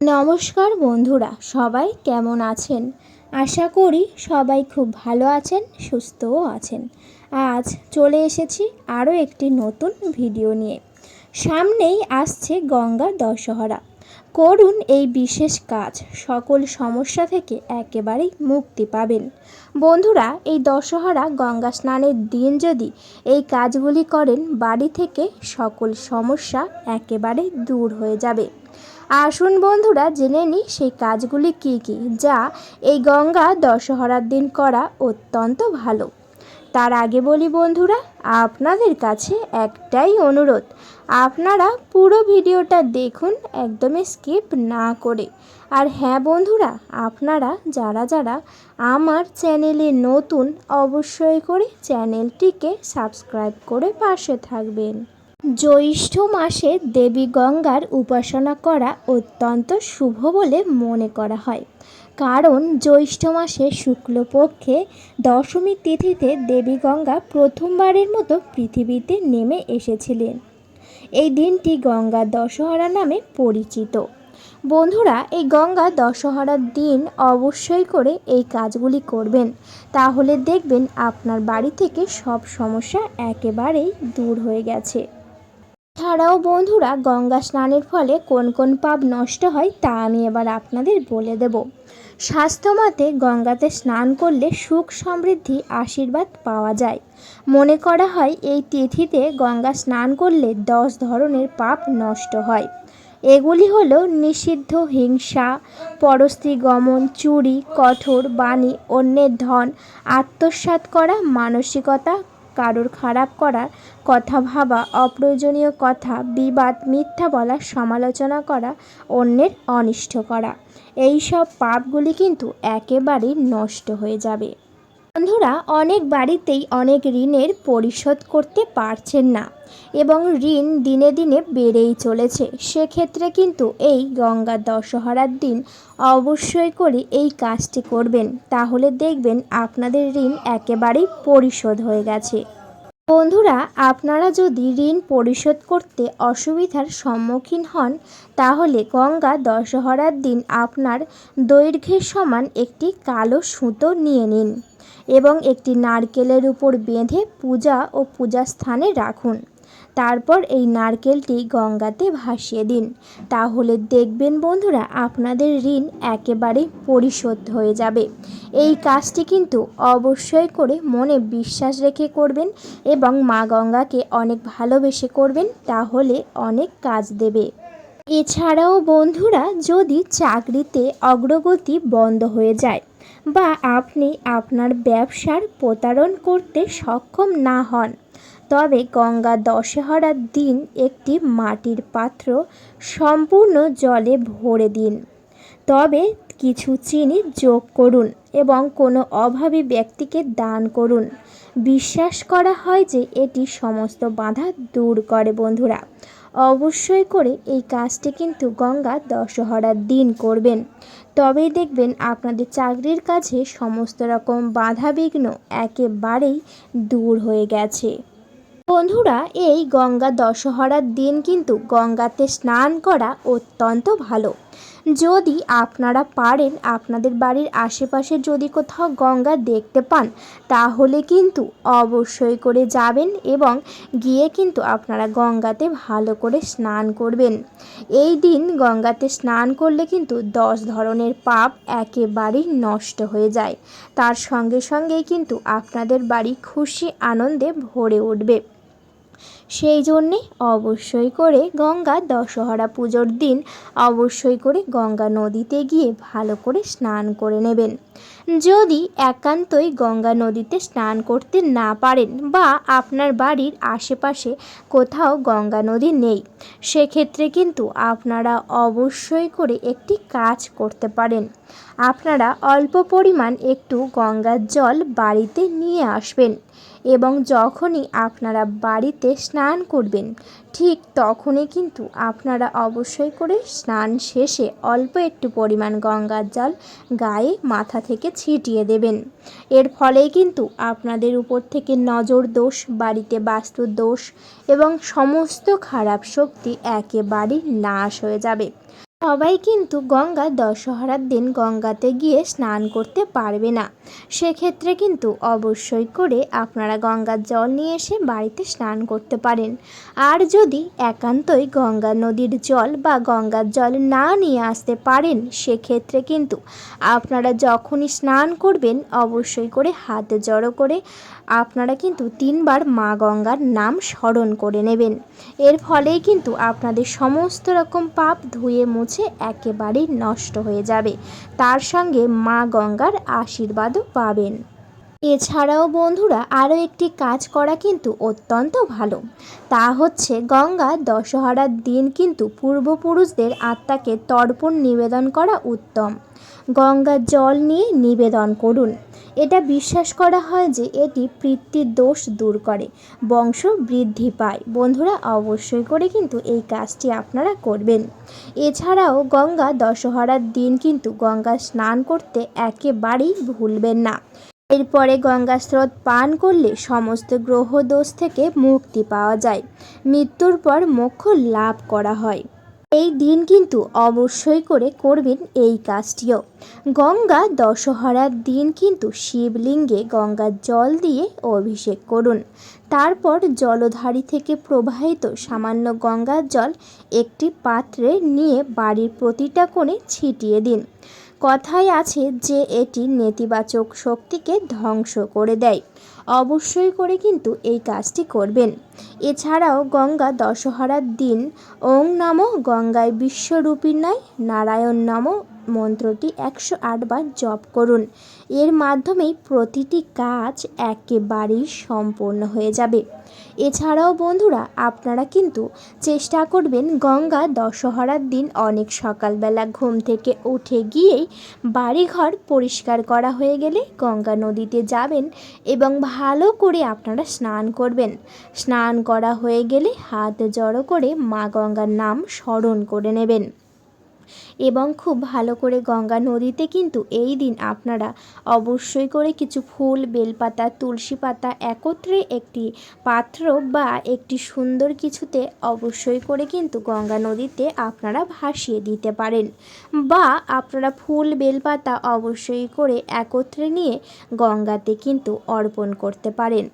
নমস্কার বন্ধুরা, সবাই কেমন আছেন? আশা করি সবাই খুব ভালো আছেন, সুস্থও আছেন। আজ চলে এসেছি আরও একটি নতুন ভিডিও নিয়ে। সামনেই আসছে গঙ্গা দশহরা। করুন এই বিশেষ কাজ, সকল সমস্যা থেকে একেবারেই মুক্তি পাবেন। বন্ধুরা, এই দশহরা গঙ্গা স্নানের দিন যদি এই কাজগুলি করেন, বাড়ি থেকে সকল সমস্যা একেবারে দূর হয়ে যাবে। আসুন বন্ধুরা, জেনে নিই সেই কাজগুলি কি কি, যা এই গঙ্গা দশহরার দিন করা অত্যন্ত ভালো। তার আগে বলি বন্ধুরা, আপনাদের কাছে একটাই অনুরোধ, আপনারা পুরো ভিডিওটা দেখুন, একদমই স্কিপ না করে। আর হ্যাঁ বন্ধুরা, আপনারা যারা যারা আমার চ্যানেলে নতুন, অবশ্যই করে চ্যানেলটিকে সাবস্ক্রাইব করে পাশে থাকবেন। জ্যৈষ্ঠ মাসে দেবী গঙ্গার উপাসনা করা অত্যন্ত শুভ বলে মনে করা হয়। কারণ জ্যৈষ্ঠ মাসে শুক্লপক্ষে দশমী তিথিতে দেবী গঙ্গা প্রথমবারের মতো পৃথিবীতে নেমে এসেছিলেন। এই দিনটি গঙ্গা দশহরা নামে পরিচিত। বন্ধুরা, এই গঙ্গা দশহরার দিন অবশ্যই করে এই কাজগুলি করবেন। তাহলে দেখবেন আপনার বাড়ি থেকে সব সমস্যা একেবারেই দূর হয়ে গেছে। ছাড়াও বন্ধুরা, গঙ্গা স্নানের ফলে কোন কোন পাপ নষ্ট হয় তা আমি এবার আপনাদের বলে দেব। স্বাস্থ্যমতে গঙ্গাতে স্নান করলে সুখ সমৃদ্ধি আশীর্বাদ পাওয়া যায়। মনে করা হয় এই তিথিতে গঙ্গা স্নান করলে দশ ধরনের পাপ নষ্ট হয়। এগুলি হলো নিষিদ্ধ হিংসা, পরস্ত্রী গমন, চুরি, কঠোর বাণী, অন্যের ধন, আত্মসাৎ করা, মানসিকতা কারোর খারাপ করার কথা ভাবা, অপ্রয়োজনীয় কথা, বিবাদ, মিথ্যা বলা সমালোচনা করা, অন্যের অনিষ্ট করা। এই সব পাপগুলি কিন্তু একেবারেই নষ্ট হয়ে যাবে। বন্ধুরা অনেক বাড়িতেই অনেক ঋণের পরিশোধ করতে পারছেন না এবং ঋণ দিনে দিনে বেড়েই চলেছে। সেক্ষেত্রে কিন্তু এই গঙ্গা দশহরার দিন অবশ্যই করে এই কাজটি করবেন। তাহলে দেখবেন আপনাদের ঋণ একেবারেই পরিশোধ হয়ে গেছে। বন্ধুরা, আপনারা যদি ঋণ পরিশোধ করতে অসুবিধার সম্মুখীন হন, তাহলে গঙ্গা দশহরার দিন আপনার দৈর্ঘ্যের সমান একটি কালো সুতো নিয়ে নিন এবং একটি নারকেলের উপর বেঁধে পূজা ও পূজা স্থানে রাখুন। তারপর এই নারকেলটি গঙ্গাতে ভাসিয়ে দিন। তাহলে দেখবেন বন্ধুরা, আপনাদের ঋণ একেবারে পরিশোধ হয়ে যাবে। এই কাজটি কিন্তু অবশ্যই করে মনে বিশ্বাস রেখে করবেন এবং মা গঙ্গাকে অনেক ভালোবেসে করবেন, তাহলে অনেক কাজ দেবে। এছাড়াও বন্ধুরা, যদি চাকরিতে অগ্রগতি বন্ধ হয়ে যায় বা আপনি আপনার ব্যবসার প্রতারণ করতে সক্ষম না হন তবে গঙ্গা দশহরার দিন একটি মাটির পাত্র সম্পূর্ণ জলে ভরে দিন। তবে কিছু চিনি যোগ করুন এবং কোনো অভাবী ব্যক্তিকে দান করুন। বিশ্বাস করা হয় যে এটি সমস্ত বাধা দূর করে বন্ধুরা। অবশ্যই করে এই কাজটি কিন্তু গঙ্গা দশহরার দিন করবেন। তবেই দেখবেন আপনাদের চাকরির কাছে সমস্ত রকম বাধা বিঘ্ন একেবারেই দূর হয়ে গেছে। বন্ধুরা, এই গঙ্গা দশহরার দিন কিন্তু গঙ্গাতে স্নান করা অত্যন্ত ভালো। যদি আপনারা পারেন, আপনাদের বাড়ির আশেপাশে যদি কোথাও গঙ্গা দেখতে পান, তাহলে কিন্তু অবশ্যই করে যাবেন এবং গিয়ে কিন্তু আপনারা গঙ্গাতে ভালো করে স্নান করবেন। এই দিন গঙ্গাতে স্নান করলে কিন্তু দশ ধরনের পাপ একেবারেই নষ্ট হয়ে যায়। তার সঙ্গে সঙ্গেই কিন্তু আপনাদের বাড়ি খুশি, আনন্দে ভরে উঠবে। সেই জন্যে অবশ্যই করে গঙ্গা দশহরা পুজোর দিন অবশ্যই করে গঙ্গা নদীতে গিয়ে ভালো করে স্নান করে নেবেন। যদি একান্তই গঙ্গা নদীতে স্নান করতে না পারেন বা আপনার বাড়ির আশেপাশে কোথাও গঙ্গা নদী নেই, সেক্ষেত্রে কিন্তু আপনারা অবশ্যই করে একটি কাজ করতে পারেন। আপনারা অল্প পরিমাণ একটু গঙ্গার জল বাড়িতে নিয়ে আসবেন এবং যখনই আপনারা বাড়িতে স্নান করবেন ঠিক তখনই কিন্তু আপনারা অবশ্যই করে স্নান শেষে অল্প একটু পরিমাণ গঙ্গার জল গায়ে মাথা থেকে ছিটিয়ে দেবেন। এর ফলে কিন্তু আপনাদের উপর থেকে নজর দোষ, বাড়িতে বাস্তু দোষ এবং সমস্ত খারাপ শক্তি একেবারেই নাশ হয়ে যাবে। সবাই কিন্তু গঙ্গা দশহরার দিন গঙ্গাতে গিয়ে স্নান করতে পারবে না। সেক্ষেত্রে কিন্তু অবশ্যই করে আপনারা গঙ্গার জল নিয়ে এসে বাড়িতে স্নান করতে পারেন। আর যদি একান্তই গঙ্গা নদীর জল বা গঙ্গার জল না নিয়ে আসতে পারেন, সেক্ষেত্রে কিন্তু আপনারা যখনই স্নান করবেন, অবশ্যই করে হাত জড়ো করে আপনারা কিন্তু তিনবার মা গঙ্গার নাম স্মরণ করে নেবেন। এর ফলেই কিন্তু আপনাদের সমস্ত রকম পাপ ধুয়ে মুছে একেবারেই নষ্ট হয়ে যাবে। তার সঙ্গে মা গঙ্গার আশীর্বাদও পাবেন। এছাড়াও বন্ধুরা, আরও একটি কাজ করা কিন্তু অত্যন্ত ভালো। তা হচ্ছে গঙ্গা দশহরার দিন কিন্তু পূর্বপুরুষদের আত্মাকে তর্পণ নিবেদন করা উত্তম। গঙ্গার জল নিয়ে নিবেদন করুন। এটা বিশ্বাস করা হয় যে এটি পিতৃর দোষ দূর করে, বংশ বৃদ্ধি পায়। বন্ধুরা, অবশ্যই করে কিন্তু এই কাজটি আপনারা করবেন। এছাড়াও গঙ্গা দশহরার দিন কিন্তু গঙ্গা স্নান করতে একেবারেই ভুলবেন না। এরপরে গঙ্গা স্রোত পান করলে সমস্ত গ্রহ দোষ থেকে মুক্তি পাওয়া যায়। মৃত্যুর পর মোক্ষ লাভ করা হয়। এই দিন কিন্তু অবশ্যই করে করবেন এই কাজটিও। গঙ্গা দশহরার দিন কিন্তু শিবলিঙ্গে গঙ্গার জল দিয়ে অভিষেক করুন। তারপর জলধারী থেকে প্রবাহিত সামান্য গঙ্গার জল একটি পাত্রে নিয়ে বাড়ির প্রতিটা কোণে ছিটিয়ে দিন। কথায় আছে যে এটি নেতিবাচক শক্তিকে ধ্বংস করে দেয়। অবশ্যই করে কিন্তু এই কাজটি করবেন। এছাড়াও গঙ্গা দশহরার দিন ওং নম গঙ্গায় বিশ্বরূপিণায় নারায়ণ নম মন্ত্রটি একশো আটবার জপ করুন। এর মাধ্যমেই প্রতিটি কাজ একেবারেই সম্পূর্ণ হয়ে যাবে। এছাড়াও বন্ধুরা, আপনারা কিন্তু চেষ্টা করবেন গঙ্গা দশহরার দিন অনেক সকালবেলা ঘুম থেকে উঠে গিয়েই বাড়িঘর পরিষ্কার করা হয়ে গেলে গঙ্গা নদীতে যাবেন এবং ভালো করে আপনারা স্নান করবেন। স্নান করা হয়ে গেলে হাত জড়ো করে মা গঙ্গার নাম স্মরণ করে নেবেন। এবং খুব ভালো করে গঙ্গা নদীতে কিন্তু এই দিন আপনারা অবশ্যই করে কিছু ফুল, বেলপাতা, তুলসী পাতা একত্রে একটি পাত্র বা একটি সুন্দর কিছুতে অবশ্যই করে কিন্তু গঙ্গা নদীতে আপনারা ভাসিয়ে দিতে পারেন। বা আপনারা ফুল, বেলপাতা অবশ্যই করে একত্রে নিয়ে গঙ্গাতে কিন্তু অর্পণ করতে পারেন।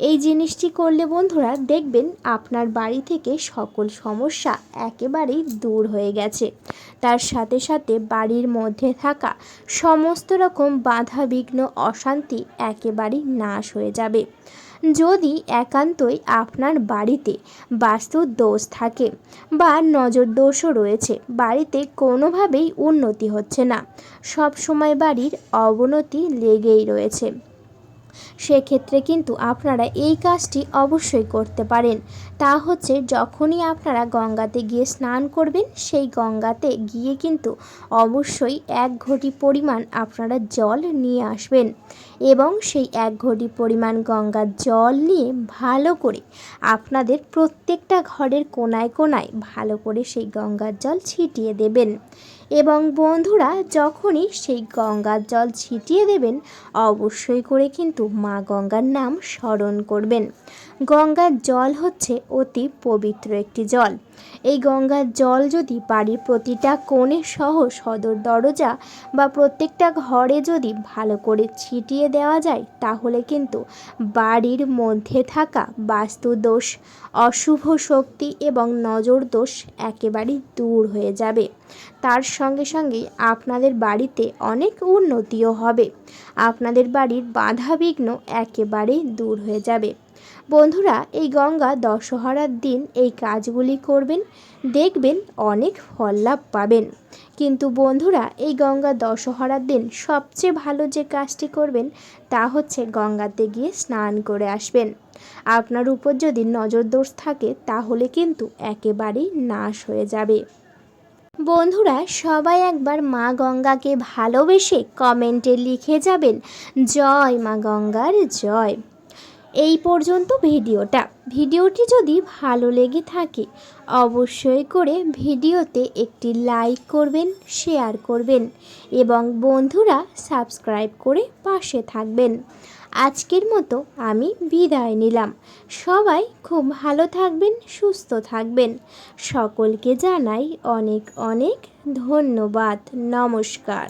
এই জিনিসটি করলে বন্ধুরা দেখবেন আপনার বাড়ি থেকে সকল সমস্যা একেবারেই দূর হয়ে গেছে। তার সাথে সাথে বাড়ির মধ্যে থাকা সমস্ত রকম বাধা বিঘ্ন অশান্তি একেবারেই নাশ হয়ে যাবে। যদি একান্তই আপনার বাড়িতে বাস্তু দোষ থাকে বা নজর দোষও রয়েছে, বাড়িতে কোনোভাবেই উন্নতি হচ্ছে না। সব সময় বাড়ির অবনতি লেগেই রয়েছে। সেক্ষেত্রে কিন্তু আপনারা এই কাজটি অবশ্যই করতে পারেন। তা হচ্ছে যখনই আপনারা গঙ্গাতে গিয়ে স্নান করবেন, সেই গঙ্গাতে গিয়ে কিন্তু অবশ্যই এক ঘটি পরিমাণ আপনারা জল নিয়ে আসবেন এবং সেই এক ঘটি পরিমাণ গঙ্গার জল নিয়ে ভালো করে আপনাদের প্রত্যেকটা ঘরের কোনায় কোনায় ভালো করে সেই গঙ্গার জল ছিটিয়ে দেবেন। এবং বন্ধুরা যখনই সেই গঙ্গার জল ছিটিয়ে দেবেন, অবশ্যই করে কিন্তু মা গঙ্গার নাম স্মরণ করবেন। গঙ্গার জল হচ্ছে অতি পবিত্র একটি জল। এই গঙ্গার জল যদি বাড়ির প্রতিটা কোণে সহ সদর দরজা বা প্রত্যেকটা ঘরে যদি ভালো করে ছিটিয়ে দেওয়া যায়, তাহলে কিন্তু বাড়ির মধ্যে থাকা বাস্তুদোষ, অশুভ শক্তি এবং নজর দোষ একেবারেই দূর হয়ে যাবে। তার সঙ্গে সঙ্গে আপনাদের বাড়িতে অনেক উন্নতিও হবে। আপনাদের বাড়ির বাধা বিঘ্ন একেবারেই দূর হয়ে যাবে। বন্ধুরা, এই গঙ্গা দশহরার দিন এই কাজগুলি করবেন, দেখবেন অনেক ফল লাভ পাবেন। কিন্তু বন্ধুরা, এই গঙ্গা দশহরার দিন সবচেয়ে ভালো যে কাজটি করবেন, তা হচ্ছে গঙ্গাতে গিয়ে স্নান করে আসবেন। আপনার উপর যদি নজর দোষ থাকে, তাহলে কিন্তু একেবারেই নাশ হয়ে যাবে। বন্ধুরা, সবাই একবার মা গঙ্গাকে ভালোবেসে কমেন্টে লিখে যাবেন, জয় মা গঙ্গার জয়। এই পর্যন্ত ভিডিওটা। ভিডিওটি যদি ভালো লেগে থাকে, অবশ্যই করে ভিডিওতে একটি লাইক করবেন, শেয়ার করবেন এবং বন্ধুরা সাবস্ক্রাইব করে পাশে থাকবেন। আজকের মতো আমি বিদায় নিলাম। সবাই খুব ভালো থাকবেন, সুস্থ থাকবেন। সকলকে জানাই অনেক অনেক ধন্যবাদ। নমস্কার।